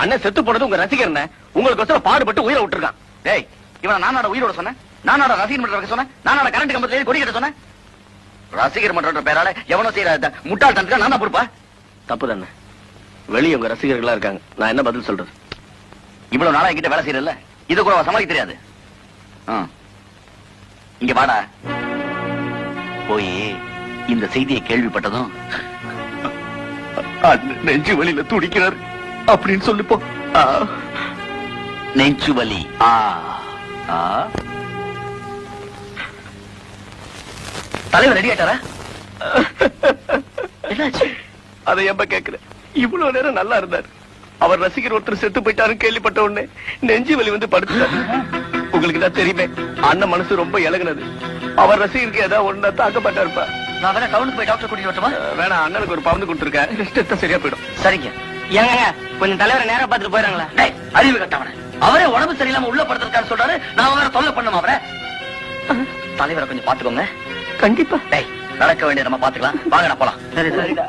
அண்ணன் செத்து போனது உங்க ரசிகர் உங்களுக்கு பாடுபட்டு உயிரை விட்டுருக்கான். டேய் இவனை நானோட உயிரோட சொன்னேன். நானோட ரசிகர் மன்ற சொன்னேன். நானோட கரண்ட் கம்பத்துல கொடி கட்ட சொன்னேன். ரசிகர் மன்ற பேரால எவனோ செய்யற முட்டாள் தனத்துக்கு நான் தான் பொறுப்பா? தப்பு தானே வெளியே உங்க ரசிகர்களா இருக்காங்க. நான் என்ன பதில் சொல்றது? இவ்வளவு நாளா என்கிட்ட வேலை செய்யறல இது கூட சமாளிக்க தெரியாது. இங்க வாடா. போய் இந்த செய்தியை கேள்விப்பட்டதும் நெஞ்சு வழியில துடிக்கிறார். அப்படின்னு சொல்லிப்போ. நெஞ்சு வலி. ஆ. தலைவர் ரெடி ஆயிட்டாரா? என்னாச்சு? அதை எம்ப கேக்குறேன் இவ்வளவு நேரம் நல்லா இருந்தார். அவர் ரசிகர் ஒருத்தர் செத்து போயிட்டாருன்னு கேள்விப்பட்ட உடனே நெஞ்சு வலி வந்து படுத்துட்டாரு. உங்களுக்கு தான் தெரியுமே அண்ணன் மனசு ரொம்ப இலகுனது. அவர் ரசிகருக்கு ஏதாவது ஒண்ணா தாக்கப்பட்டா இருப்பா நான் வேணா டவுனுக்கு போய் டாக்டர் கூட்டிட்டு வரட்டுமா? வேணா அண்ணனுக்கு ஒரு பவுந்து கொடுத்துருக்கேன். ரெஸ்ட் எடுத்தா சரியா போயிடும். சரிங்க. ஏங்க கொஞ்சம் தலைவரை நேரா பார்த்துட்டு போயிடறாங்களா? டேய், அறிவு கட்டவன. அவரே உடம்பு சரியில்லாம உள்ள படுத்திருக்காரு சொல்றாரு. நான் வேற தொல்லை பண்ணுமா அவரை. தலைவரை கொஞ்சம் பாத்துக்கோங்க கண்டிப்பா. நடக்க வேண்டிய நம்ம பாத்துக்கலாம் வாங்க போலாம். சரி சரிடா